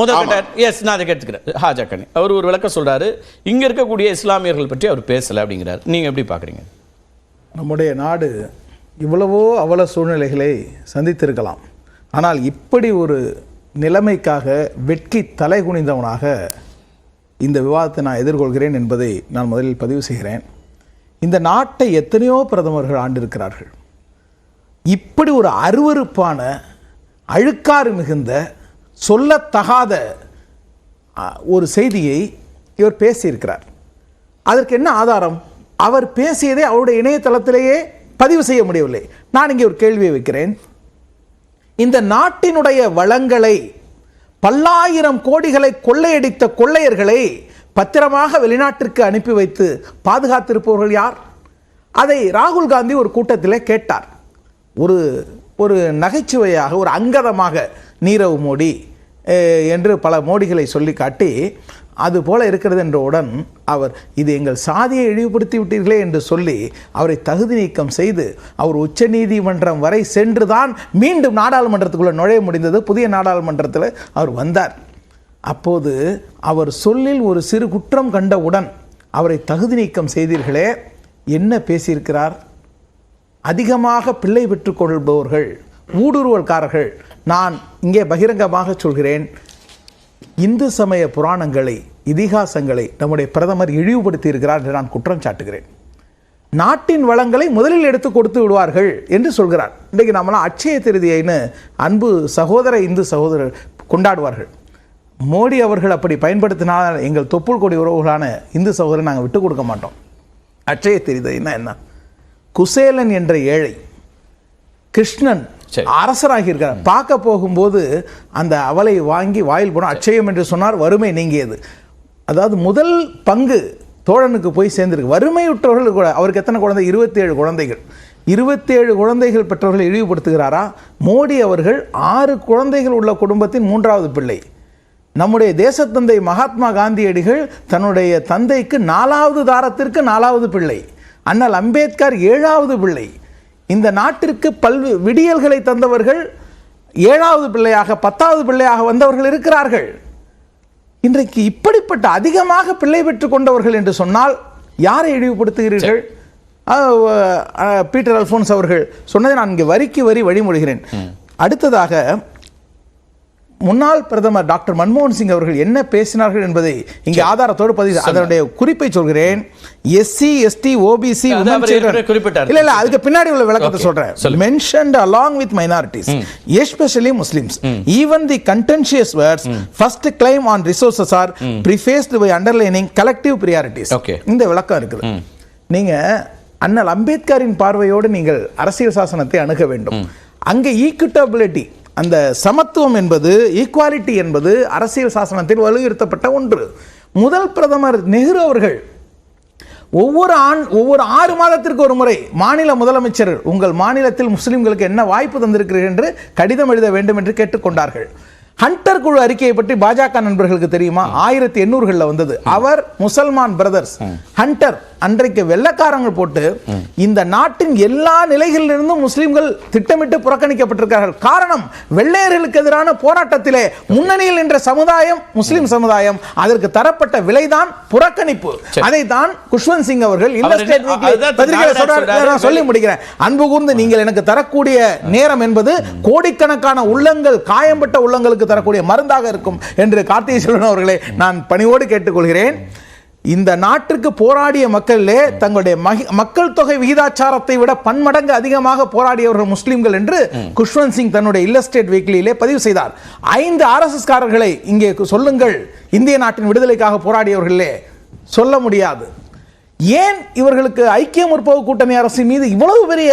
முதல் கட்ட எஸ் நான் அதை கேட்டுக்கிறேன். ஹாஜா கனி அவர் ஒரு விளக்கம் சொல்றாரு. இங்க இருக்கக்கூடிய இஸ்லாமியர்கள் பற்றி அவர் பேசல அப்படிங்கிறார். நீங்க எப்படி பாக்குறீங்க நம்முடைய நாடு இவ்வளவோ அவல சூழ்நிலைகளை சந்தித்திருக்கலாம். ஆனால் இப்படி ஒரு நிலைமைக்காக வெட்கி தலை குனிந்தவனாக இந்த விவாதத்தை நான் எதிர்கொள்கிறேன் என்பதை நான் முதலில் பதிவு செய்கிறேன். இந்த நாட்டை எத்தனையோ பிரதமர்கள் ஆண்டிருக்கிறார்கள். இப்படி ஒரு அருவருப்பான அழுக்காறு மிகுந்த சொல்லத்தகாத ஒரு செய்தியை இவர் பேசியிருக்கிறார். அதற்கு என்ன ஆதாரம்? அவர் பேசியதை அவருடைய இணையதளத்திலேயே பதிவு செய்ய முடியவில்லை. நான் இங்கே ஒரு கேள்வியை வைக்கிறேன். இந்த நாட்டினுடைய வளங்களை பல்லாயிரம் கோடிகளை கொள்ளையடித்த கொள்ளையர்களை பத்திரமாக வெளிநாட்டிற்கு அனுப்பி வைத்து பாதுகாத்திருப்பவர்கள் யார்? அதை ராகுல் காந்தி ஒரு கூட்டத்திலே கேட்டார். ஒரு ஒரு நகைச்சுவையாக ஒரு அங்கதமாக நீரவ் மோடி என்று பல மோடிகளை சொல்லி காட்டி அது போல இருக்கிறது என்றவுடன் அவர் இது எங்கள் சாதியை இழிவுபடுத்தி விட்டீர்களே என்று சொல்லி அவரை தகுதி நீக்கம் செய்து அவர் உச்சநீதிமன்றம் வரை சென்றுதான் மீண்டும் நாடாளுமன்றத்துக்குள்ளே நுழைய முடிந்தது. புதிய நாடாளுமன்றத்தில் அவர் வந்தார். அப்போது அவர் சொல்லில் ஒரு சிறு குற்றம் கண்டவுடன் அவரை தகுதி நீக்கம் செய்தீர்களே என்ன பேசியிருக்கிறார்? அதிகமாக பிள்ளை பெற்றுக்கொள்பவர்கள் ஊடுருவல்காரர்கள் நான் இங்கே பகிரங்கமாக சொல்கிறேன். இந்து சமய புராணங்களை இதிகாசங்களை நம்முடைய பிரதமர் இழிவுபடுத்தி இருக்கிறார் என்று நான் குற்றம் சாட்டுகிறேன். நாட்டின் வளங்களை முதலில் எடுத்து கொடுத்து விடுவார்கள் என்று சொல்கிறார். இன்றைக்கு நம்மளாம் அட்சய திருதியைன்னு அன்பு சகோதர இந்து சகோதரர் கொண்டாடுவார்கள். மோடி அவர்கள் அப்படி பயன்படுத்தினால் எங்கள் தொப்புள் கொடி உறவுகளான இந்து சகோதரர் நாங்கள் விட்டு கொடுக்க மாட்டோம். அச்சய திருதினா என்ன? குசேலன் என்ற ஏழை கிருஷ்ணன் அரசராகி இருக்கிறார் பார்க்க போகும்போது அந்த அவலை வாங்கி வாயில் போன அச்சயம் என்று சொன்னார் வறுமை நீங்கியது. அதாவது முதல் பங்கு தோழனுக்கு போய் சேர்ந்திருக்கு. வறுமையுற்றவர்கள் கூட அவருக்கு எத்தனை குழந்தை? இருபத்தேழு குழந்தைகள். இருபத்தேழு குழந்தைகள் பெற்றவர்களை இழிவுபடுத்துகிறாரா? மோடி அவர்கள் ஆறு குழந்தைகள் உள்ள குடும்பத்தின் மூன்றாவது பிள்ளை. நம்முடைய தேசத்தந்தை மகாத்மா காந்தியடிகள் தன்னுடைய தந்தைக்கு நாலாவது தாரத்திற்கு நாலாவது பிள்ளை. அண்ணல் அம்பேத்கர் ஏழாவது பிள்ளை. இந்த நாட்டிற்கு பல்வே விடியல்களை தந்தவர்கள் ஏழாவது பிள்ளையாக பத்தாவது பிள்ளையாக வந்தவர்கள் இருக்கிறார்கள். இன்றைக்கு இப்படிப்பட்ட அதிகமாக பிள்ளை பெற்றுக் கொண்டவர்கள் என்று சொன்னால் யாரை இழிவுபடுத்துகிறீர்கள்? பீட்டர் அல்போன்ஸ் அவர்கள் சொன்னதை நான் இங்கே வரிக்கு வரி வழிமொழிகிறேன் அடுத்ததாக முன்னாள் பிரதமர் டாக்டர் மன்மோகன் சிங் அவர்கள் என்ன பேசினார்கள் என்பதை இங்கே ஆதாரத்தோடு பதிவு அதனுடைய குறிப்பை சொல்கிறேன். எஸ்சி எஸ்டி ஓபிசி குறிப்பிட்டார். இல்ல இல்ல அதுக்கு பின்னாடி உள்ள விளக்கத்தை. சொல்றேன். along with minorities especially muslims. even the contentious words first claim on resources are prefaced by underlining collective priorities. Okay. இந்த விளக்கம் இருக்குது. நீங்க அண்ணல் அம்பேத்கரின் பார்வையோடு நீங்கள் அரசியல் சாசனத்தை அணுக வேண்டும். அங்கே ஈக்குட்டபிலிட்டி அந்த சமத்துவம் என்பது ஈக்குவாலிட்டி என்பது அரசியல் சாசனத்தில் வலியுறுத்தப்பட்ட ஒன்று. முதல் பிரதமர் நெஹ்ரு அவர்கள் ஒவ்வொரு ஆண் ஒவ்வொரு ஆறு மாதத்திற்கு ஒரு முறை மாநில முதலமைச்சர் உங்கள் மாநிலத்தில் முஸ்லிம்களுக்கு என்ன வாய்ப்பு தந்திருக்கிறீர்கள் என்று கடிதம் எழுத வேண்டும் என்று கேட்டுக்கொண்டார்கள். ஹண்டர் குழு அறிக்கையை பற்றி பாஜக நண்பர்களுக்கு தெரியுமா? ஆயிரத்தி எண்ணூறுகளில் வந்தது. அவர் முசல்மான் பிரதர்ஸ். ஹண்டர் அன்றைக்கு வெள்ளக்காரங்க போட்டு இந்த நாட்டின் எல்லா நிலைகளிலிருந்தும் முஸ்லிம்கள் திட்டமிட்டு புறக்கணிக்கப்பட்டிருக்கிறார்கள். காரணம் வெள்ளையர்களுக்கு எதிரான போராட்டத்திலே முன்னணியில் நின்ற சமுதாயம் முஸ்லிம் சமுதாயம் அதற்கு தரப்பட்ட விலைதான் புறக்கணிப்பு. அதை தான் குஷ்வந்த் சிங் அவர்கள் சொல்லி முடிக்கிறேன். அன்பு கூர்ந்து நீங்கள் எனக்கு தரக்கூடிய நேரம் என்பது கோடிக்கணக்கான உள்ளங்கள் காயம்பட்ட உள்ளங்களுக்கு தரக்கூடிய மருந்தாக இருக்கும் என்று கார்த்திகை செல்வன் அவர்களை நான் பணிவோடு கேட்டுக்கொள்கிறேன். இந்த நாட்டிற்கு போராடிய மக்களிலே தங்களுடைய மக்கள் தொகை விகிதாச்சாரத்தை விட பன்மடங்கு அதிகமாக போராடியவர்கள் முஸ்லீம்கள் என்று குஷ்வந்த் சிங் தன்னுடைய இல்லஸ்டேட் வீக்லியிலே பதிவு செய்தார். ஐந்து ஆர்எஸ்எஸ் காரர்களை இங்கே சொல்லுங்கள். இந்திய நாட்டின் விடுதலைக்காக போராடியவர்களே சொல்ல முடியாது. ஏன் இவர்களுக்கு ஐக்கிய முற்போக்கு கூட்டணி அரசின் மீது இவ்வளவு பெரிய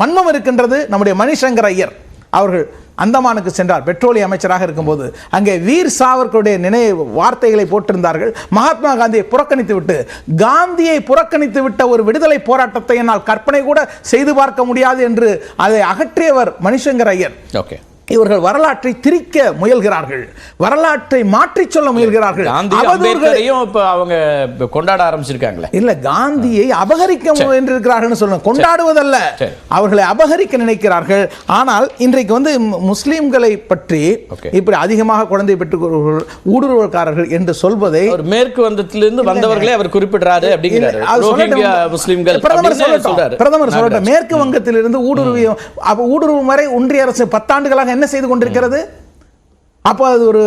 வன்மம் இருக்கின்றது? நம்முடைய மணிசங்கர் ஐயர் அவர்கள் அந்தமானுக்கு சென்றார். பெட்ரோலிய அமைச்சராக இருக்கும்போது அங்கே வீர் சாவர்களுடைய நினைவு வார்த்தைகளை போட்டிருந்தார்கள். மகாத்மா காந்தியை புறக்கணித்து விட்டு காந்தியை புறக்கணித்து விட்ட ஒரு விடுதலை போராட்டத்தை என்னால் கற்பனை கூட செய்து பார்க்க முடியாது என்று அதை அகற்றியவர் மணிசங்கர் ஐயர். ஓகே இவர்கள் வரலாற்றை திரிக்க முயல்கிறார்கள். வரலாற்றை மாற்றிச் சொல்ல முயல்கிறார்கள். அவங்க கொண்டாட ஆரம்பிச்சிருக்காங்களே. இல்ல காந்தியை அபகரிக்க முயன்றிருக்கிறார்கள் சொல்லணும். கொண்டாடுவதல்ல. அவர்களை அபகரிக்க நினைக்கிறார்கள். ஆனால் இன்றைக்கு வந்து முஸ்லிம்களை பற்றி. இப்படி அதிகமாக குழந்தை பெற்றுக்கொள்வர்கள் ஊடுருவல்காரர்கள் என்று சொல்வதை மேற்கு வந்தத்திலிருந்து வந்தவர்களே அவர் குறிப்பிடுறாரு. முஸ்லிம்கள் பிரதமர் சொல்லட்டும். பிரதமர். மேற்கு வங்கத்திலிருந்து ஊடுருவிய ஊடுருவும் வரை ஒன்றிய அரசு பத்தாண்டுகளாக என்ன செய்து கொண்டிருக்கிறது? அப்போ அது ஒரு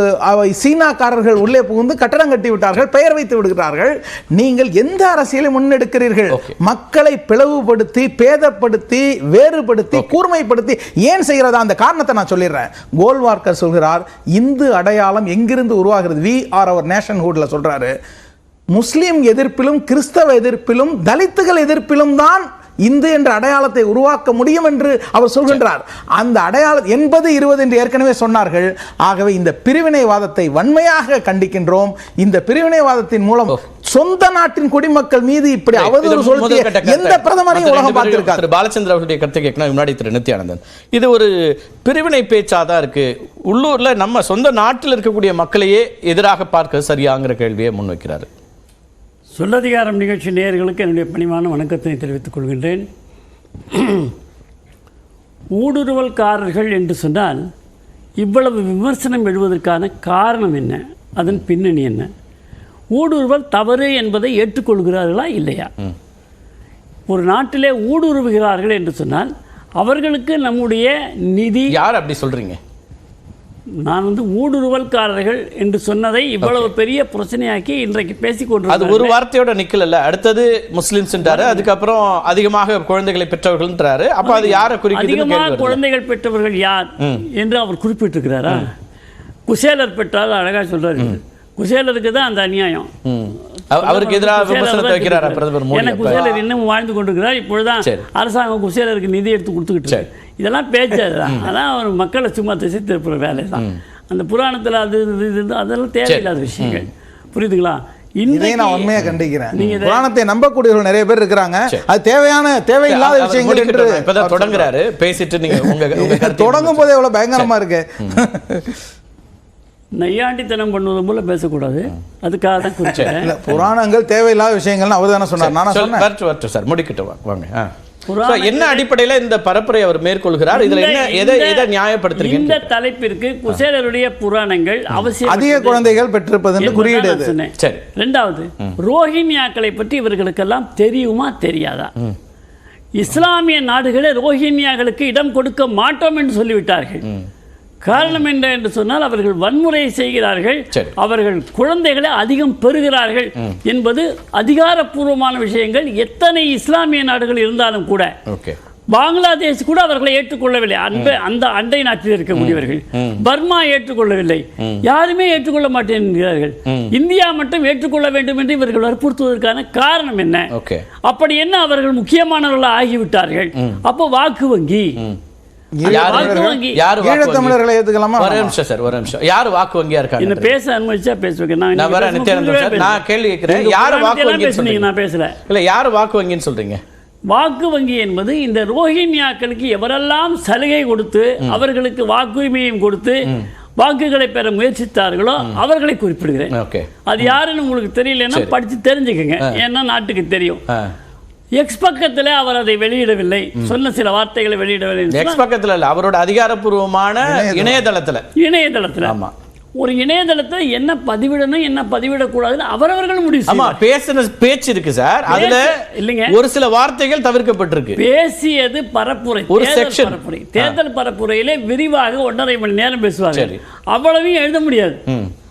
சீனாக்காரர்கள் உள்ளே புகுந்து கட்டடம் கட்டி விட்டார்கள் பெயர் வைத்து விடுகிறார்கள். நீங்கள் எந்த அரசியலை முன்னெடுக்கிறீர்கள். மக்களை பிளவுபடுத்தி பேதப்படுத்தி வேறுபடுத்தி கூர்மைப்படுத்தி ஏன் செய்கிறதா? அந்த காரணத்தை நான் சொல்லிடுறேன். கோல்வார்க்கர் சொல்கிறார் இந்து அடையாளம் எங்கிருந்து உருவாகிறது? வி ஆர் அவர் நேஷன்ஹுட்ல சொல்றாரு. முஸ்லிம் எதிர்ப்பிலும் கிறிஸ்தவ எதிர்ப்பிலும் தலித்துகள் எதிர்ப்பிலும் தான் இந்து என்ற அடையாளத்தை உருவாக்க முடியும் என்று அவர் சொல்கின்றார். அந்த அடையாளம் எண்பது இருபது என்று ஏற்கனவே சொன்னார்கள். ஆகவே இந்த பிரிவினைவாதத்தை வன்மையாக கண்டிக்கின்றோம். இந்த பிரிவினைவாதத்தின் மூலம் சொந்த நாட்டின் குடிமக்கள் மீது இப்படி அவதூறு கருத்து. எந்த பிரதமரையும் உலகம் திரு பாலச்சந்திர அவருடைய கருத்தை கேட்கணும் முன்னாடி திரு நித்யானந்தன். இது ஒரு பிரிவினை பேச்சா தான் இருக்கு. உள்ளூர்ல நம்ம சொந்த நாட்டில் இருக்கக்கூடிய மக்களையே எதிராக பார்க்க சரியாங்கிற கேள்வியை முன்வைக்கிறாரு. சொல்லதிகாரம் நிகழ்ச்சி நேயர்களுக்கு என்னுடைய பணிவான வணக்கத்தை தெரிவித்துக் கொள்கின்றேன். ஊடுருவல்காரர்கள் என்று சொன்னால் இவ்வளவு விமர்சனம் எழுவதற்கான காரணம் என்ன? அதன் பின்னணி என்ன? ஊடுருவல் தவறு என்பதை ஏற்றுக்கொள்கிறார்களா இல்லையா? ஒரு நாட்டிலே ஊடுருவுகிறார்கள் என்று சொன்னால் அவர்களுக்கு நம்முடைய நிதி யார் அப்படி சொல்கிறீங்க நான் வந்து ஊடுருவல்காரர்கள் என்று சொன்னதை இவ்வளவு பெரிய பிரச்சனையாக்கி இன்றைக்கு பேசிக் அது ஒரு வார்த்தையோட நிக்கல அடுத்தது முஸ்லிம்ஸ்ன்றாரு. அதுக்கப்புறம் அதிகமாக குழந்தைகளை பெற்றவர்கள்ன்றாரு. அப்ப அது யாரை கேள்வி அதிகமாக. குழந்தைகள் பெற்றவர்கள் யார் என்று அவர் குறிப்பிட்டிருக்கிறாரா? குசேலர் பெற்றால் அழகா சொல்றாரு. குசேலருக்கு தான் அந்த அநியாயம். அவருக்கு எதிராக விமர்சனத்தை வைக்கிறாரா. பிரதமர் மோடி ஏன்னா? குசேலர் இன்னும் வாழ்ந்து கொண்டிருக்கிறார். இப்பொழுதுதான் சரி. அரசாங்கம் குசேலருக்கு நிதி எடுத்து கொடுத்துக்கிட்டு. இதெல்லாம் பேச்சு அதுதான். அதான் அவர் மக்களை சும்மா திசை திருப்புற வேலை தான் அந்த புராணத்துல அது இது, இது, அதெல்லாம் தேவையில்லாத விஷயங்கள். புரியுதுங்களா? இதை இன்றைக்கு நான் உண்மையா கண்டிக்கிறேன். நீங்க புராணத்தை நம்பக்கூடியவர்கள் நிறைய பேர் இருக்கிறாங்க. அது தேவையான தேவையில்லாத விஷயங்கள் என்று. இப்பதான் தொடங்குறாரு. பேசிட்டு நீங்க உங்க உங்க கருத்தை தொடங்கும் போதே எவ்வளவு பயங்கரமா இருக்கு. நையாண்டித்தனம் பண்ணுவது போல பேசக்கூடாது. அதுக்காக தான் குறிச்சேன். இல்ல புராணங்கள் தேவையில்லாத விஷயங்கள்னு அவர் தானே சொன்னார். நானா சொன்னேன். சார் முடிக்கட்டும் வா- வாங்க என்ன அடிப்படையில இந்த பரப்புரை அவர் மேற்கொள்கிறார்? இதுல என்ன இந்த- எதை எதை நியாயப்படுத்துறீங்க இந்த தலைப்பிற்கு குசேலருடைய புராணங்கள் அவசியம். அதிக குழந்தைகள் பெற்றிருப்பது என்று குறியீடு சரி. ரெண்டாவது ரோஹின்யாக்களை பற்றி இவர்களுக்கெல்லாம் தெரியுமா தெரியாதா? இஸ்லாமிய நாடுகளே ரோஹின்யாக்களுக்கு இடம் கொடுக்க மாட்டோம் என்று சொல்லிவிட்டார்கள். காரணம் என்ன என்று சொன்னால் அவர்கள் வன்முறை செய்கிறார்கள். அவர்கள் குழந்தைகளை அதிகம் பெறுகிறார்கள் என்பது அதிகாரப்பூர்வமான விஷயங்கள். எத்தனை இஸ்லாமிய நாடுகள் இருந்தாலும் கூட பங்களாதேஷ் கூட அவர்களை ஏற்றுக்கொள்ளவில்லை. அந்த அந்த அண்டை நாட்டில் இருக்கக்கூடியவர்கள். பர்மா ஏற்றுக்கொள்ளவில்லை. யாருமே ஏற்றுக்கொள்ள மாட்டேன் என்கிறார்கள் இந்தியா மட்டும் ஏற்றுக்கொள்ள வேண்டும் என்று இவர்கள் வற்புறுத்துவதற்கான காரணம் என்ன? அப்படி என்ன அவர்கள் முக்கியமானவர்கள் ஆகிவிட்டார்கள் அப்போ வாக்கு வங்கி. யாரு வாக்கு வங்கி. யாரு வாக்கு வங்கி? ஈழத்தமிழர்களை ஏத்துக்கலாமா? ஒரு நிமிஷம் சார் ஒரு நிமிஷம். யாரு வாக்கு வங்கியா என்ன இருக்காங்க பேச அனுமதிச்சா பேசுவேன். நான் இன்னைக்கு நித்யானந்தம். நான் கேள்வி கேட்கிறேன். யாரு வாக்கு புராணத்தையெல்லாம் வங்கின்னு சொல்றீங்க நான் பேசல. இல்ல யாரு வாக்கு வங்கின்னு சொல்றீங்க? வாக்கு வங்கி என்பது இந்த ரோஹின்யாக்களுக்கு எவரெல்லாம் சலுகை கொடுத்து அவர்களுக்கு வாக்குரிமையும் கொடுத்து வாக்குகளை பெற முயற்சித்தார்களோ அவர்களை குறிப்பிடுகிறேன். ஓகே. அது யாருன்னு உங்களுக்கு தெரியலன்னா படிச்சு தெரிஞ்சுக்கங்க. ஏன்னா நாட்டுக்கு தெரியும். எக்ஸ் பக்கத்துல அவர் அதை வெளியிடவில்லை. சொன்ன சில வார்த்தைகளை வெளியிடவில்லை எக்ஸ் பக்கத்துல இல்ல அவரோட அதிகாரப்பூர்வமான இணையதளத்துல. இணையதளத்துல. ஆமா. ஒரு இணையதளத்துல என்ன பதிவிடணும் என்ன பதிவிடக்கூடாதுன்னு அவரவர்கள் முடிவு ஆமா. பேசின பேச்சு இருக்கு சார். அதுல இல்லைங்க. ஒரு சில வார்த்தைகள் தவிர்க்கப்பட்டிருக்கு. பேசியது பரப்புரை ஒரு தேர்தல் section. பரப்புரை. தேர்தல் பரப்புரையிலே விரிவாக ஒன்றரை மணி நேரம் பேசுவாங்க. அவ்வளவையும் எழுத முடியாது.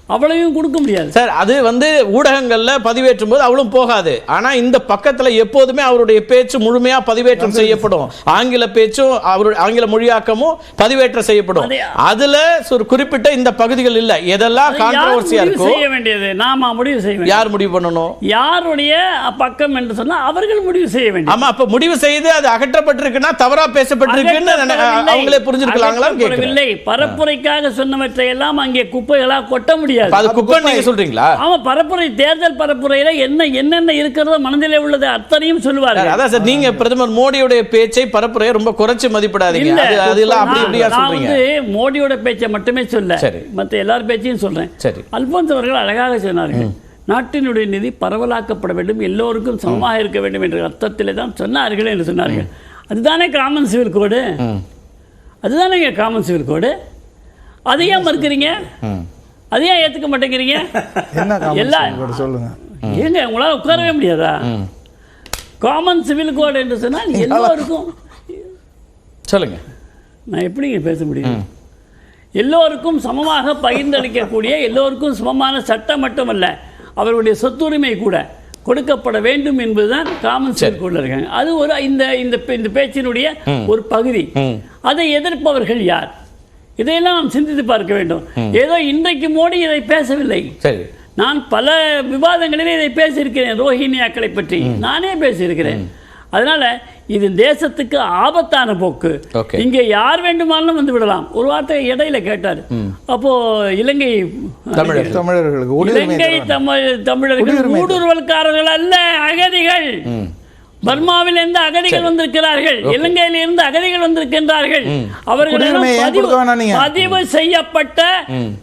அவ்வளவையும் கொடுக்க முடியாது. சார் அது வந்து ஊடகங்கள்ல பதிவேற்றும் போது அவளும் போகாது. ஆனா இந்த பக்கத்துல எப்போதுமே அவருடைய பேச்சு முழுமையா பதிவேற்றம் செய்யப்படும். ஆங்கில பேச்சும் அவருடைய ஆங்கில மொழியாக்கமும் பதிவேற்றம் செய்யப்படும். அதே- அதுல ஒரு குறிப்பிட்ட இந்த பகுதிகள் இல்ல. எதெல்லாம் அதை யார் கான்ட்ரவர்சியா முடிவு இருக்கோ செய்ய வேண்டியது? நாம முடிவு செய்ய வேண்டியது. யார் முடிவு பண்ணணும்? யாருடைய பக்கம் என்று சொன்னா அவர்கள் முடிவு செய்ய வேண்டியது. ஆமா அப்ப முடிவு செய்து அது அகற்றப்பட்டிருக்குன்னா தவறா பேசப்பட்டிருக்குன்னு. அவங்களே கேட்கிறேன் அகற்றப்படவில்லை. பரப்புரைக்காக சொன்னவற்றை எல்லாம் அங்கே குப்பைகளா கொட்ட முடியாது. முடியாது. அது குப்பைன்னு நீங்க சொல்றீங்களா? ஆமா பரப்புரை தேர்தல் பரப்புரையில என்ன என்னென்ன இருக்கிறதோ மனதிலே உள்ளது அத்தனையும் சொல்லுவார்கள். அதான் சார் நீங்க பிரதமர் மோடியுடைய பேச்சை பரப்புரையை ரொம்ப குறைச்சு மதிப்பிடாதீங்க. அதெல்லாம் அப்படி நான் சொல்றீங்க. மோடியோட பேச்சை மட்டுமே சொல்ல சரி. மற்ற எல்லார் பேச்சையும் சொல்றேன். சரி. அல்போன்ஸ் அவர்கள் அழகாக சொன்னார்கள் நாட்டினுடைய நிதி பரவலாக்கப்பட வேண்டும் எல்லோருக்கும் சமமாக இருக்க வேண்டும் என்ற அர்த்தத்திலே தான் சொன்னார்கள் என்று சொன்னார்கள். அதுதானே காமன் சிவில் கோடு அதுதானே காமன் சிவில் கோடு அதை ஏன் மறுக்கிறீங்க. அதை ஏன் ஏத்துக்க மாட்டேங்கிறீங்க? என்ன எல்லா- காமெடி கூட சொல்லுங்க ஏங்க உங்களால் உட்காரவே முடியாதா? காமன் சிவில் கோடு என்று சொன்னால் எல்லோருக்கும் சொல்லுங்க. நான் எப்படிங்க பேச முடியும்? எல்லோருக்கும் சமமாக பகிர்ந்தளிக்கக்கூடிய எல்லோருக்கும் சமமான சட்டம் மட்டுமல்ல அவர்களுடைய சொத்துரிமை கூட கொடுக்கப்பட வேண்டும் என்பதுதான் காமன் சிவில் கோடில் இருக்காங்க. அது ஒரு இந்த இந்த பே- இந்த பேச்சினுடைய ஒரு பகுதி. அதை எதிர்ப்பவர்கள் யார்? இதையெல்லாம் நாம் சிந்தித்து பார்க்க வேண்டும். ஏதோ இன்றைக்கு மோடி இதை பேசவில்லை. சரி. நான் பல விவாதங்களிலே இதை பேசியிருக்கிறேன் ரோஹிணியாக்களை பற்றி. நானே பேசியிருக்கிறேன். அதனால இது தேசத்துக்கு ஆபத்தான போக்கு. இங்க யார் வேண்டுமானாலும் வந்து விடலாம். ஒரு வார்த்தை இடையில கேட்டார். அப்போ இலங்கை தமிழர் தமிழர்களுக்கு இலங்கை. தமிழ் தமிழர்கள் ஊடுருவல்காரர்கள் அல்ல அகதிகள். பர்மாவில் இருந்து அகதிகள் வந்திருக்கிறார்கள். இலங்கையில் இருந்து அகதிகள் வந்திருக்கின்றார்கள். அவர்களிடம் பதிவு செய்யப்பட்ட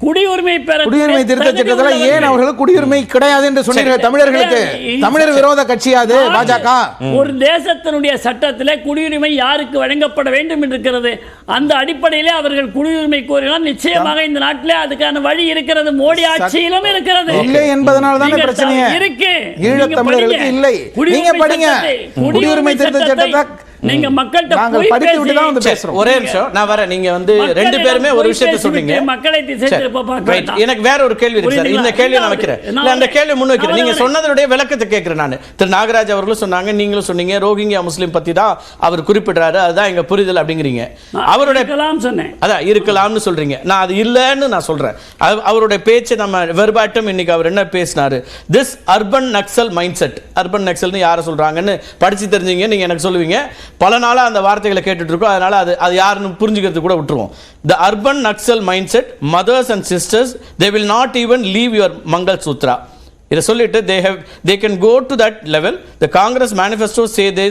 குடியுரிமை பெற குடியுரிமை திருத்த சட்டத்துல ஏன் அவர்களுக்கு குடியுரிமை கிடையாது என்று சொன்னீர்கள் தமிழர்களுக்கு. தமிழர் விரோத கட்சியாது பாஜக? ஒரு தேசத்தினுடைய சட்டத்திலே குடியுரிமை யாருக்கு வழங்கப்பட வேண்டும் என்று இருக்கிறது அந்த அடிப்படையிலே அவர்கள் குடியுரிமை கோரினால் நிச்சயமாக இந்த நாட்டிலே அதுக்கான வழி இருக்கிறது. மோடி ஆட்சியிலும் இருக்கிறது. இல்லை என்பதனால தானே த- இருக்கு. ஈழத் நீங்க தமிழர்களுக்கு. இல்லை. நீங்க படிங்க. சட்டத்தை- குடியுரிமை திருத்த சட்டத்தை சட்டத்தை நீங்க மக்கள்கிட்ட படித்து விட்டு தான் வந்து பேசி- பேசுறோம். ஒரே நிமிஷம். நான் வரேன். நீங்க வந்து ரெண்டு பேருமே ஒரு விஷயத்தை சொல்றீங்க மக்களை. எனக்கு வேற ஒரு கேள்வி இருக்கு சார் இந்த? கேள்வி நான் வைக்கிறேன். இல்ல அந்த கேள்வி முன் வைக்கிறேன் நீங்க. சொன்னதனுடைய விளக்கத்தை கேட்கிறேன் நான். திரு நாகராஜ் அவர்களும் சொன்னாங்க நீங்களும் சொன்னீங்க ரோஹிங்கியா முஸ்லீம் பத்தி தான் அவர் குறிப்பிடுறாரு. அதுதான் எங்க புரிதல் அப்படிங்கிறீங்க. அவருடைய இருக்கலாம் சொன்னேன். அதான் இருக்கலாம்னு சொல்றீங்க. நான் அது இல்லைன்னு நான் சொல்றேன். அவ- அவருடைய பேச்சு நம்ம வெறுபாட்டம். இன்னைக்கு அவர் என்ன பேசினாரு? This urban Naxal mindset urban நக்சல்னு யாரை சொல்றாங்கன்னு படிச்சு தெரிஞ்சீங்க நீங்க எனக்கு சொல்லுவீங்க. பல நாளாக அந்த வார்த்தைகளை கேட்டுட்ருக்கோம். இருக்கோம் அது அது யாருன்னு புரிஞ்சுக்கிறது கூட விட்டுருவோம். The urban Naxal mindset mothers and sisters they will not even leave your mangalsutra இதை சொல்லிட்டு they how they can go to that level the Congress manifesto say they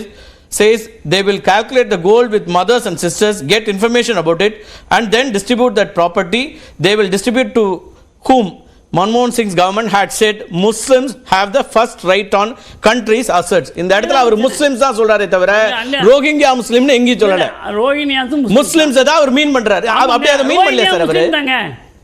says they will calculate the gold with mothers and sisters get information about it and then distribute that property they will distribute to whom Manmohan Singh's government had said Muslims have the first right on countries' assets. இந்த இடத்துல அவர் Muslims தான் சொல்றாரே தவிர Rohingya முஸ்லிம்னு எங்கேயும் சொல்லல. ரோஹிணியாசும் Muslims தான். அவர் மீன் பண்றாரு. அப்படியே அதை மீன் பண்ணல சார் அவரு?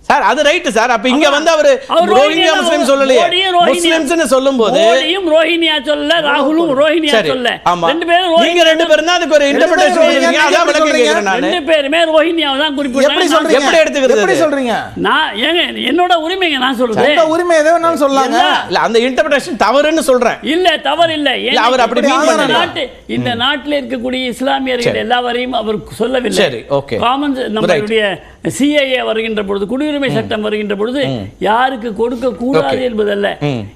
சார் அது ரைட் சார். அப்ப இங்க வந்து அவரு அவர் ரோஹிங்கியா ரோஹிங்கியா முஸ்லிம் சொல்லலையே. ரோஹிங்கியா- முஸ்லிம்ஸ்னு சொல்லும்போது மோடியும் ரோஹிணியா சொல்லல ராகுலும் ரோஹிணியா சரி சொல்லல. ஆமா. ரெண்டு பேரும் நீங்க ரெண்டு பேரும் தான் அதுக்கு ஒரு இன்டர்பிரேஷன் பேரும் கொடுக்குறீங்க. அதான் எப்படி விளக்கம் சொல்றீங்க? கேக்குறேன் நானு. ரெண்டு பேருமே ரோஹிணியாவை தான் எப்படி குறிப்பிட்டாங்க சொல்றீங்க? எப்படி எடுத்துக்கிறது? எப்படி? சொல்றீங்க? நான் ஏங்க என்னோட உரிமைங்க நான் சொல்றது. உங்க உரிமை எதை வேணாலும் சொல்லலாங்க இல்ல அந்த இன்டர்பிரேஷன் தவறுன்னு சொல்றேன். இல்ல தவறு இல்ல. இல்ல, அவர் அப்படி இந்த பண்ணல. நாட்டு இந்த நாட்டில் இருக்கக்கூடிய இஸ்லாமியர்கள். எல்லாவரையும் அவர் சொல்லவில்லை. சரி, okay. காமன் நம்மளுடைய சிஏஏ வருகின்ற பொழுது குடியுரிமை சட்டம் வருகின்ற பொழுது யாருக்கு கொடுக்க கூடாது. என்பதல்ல.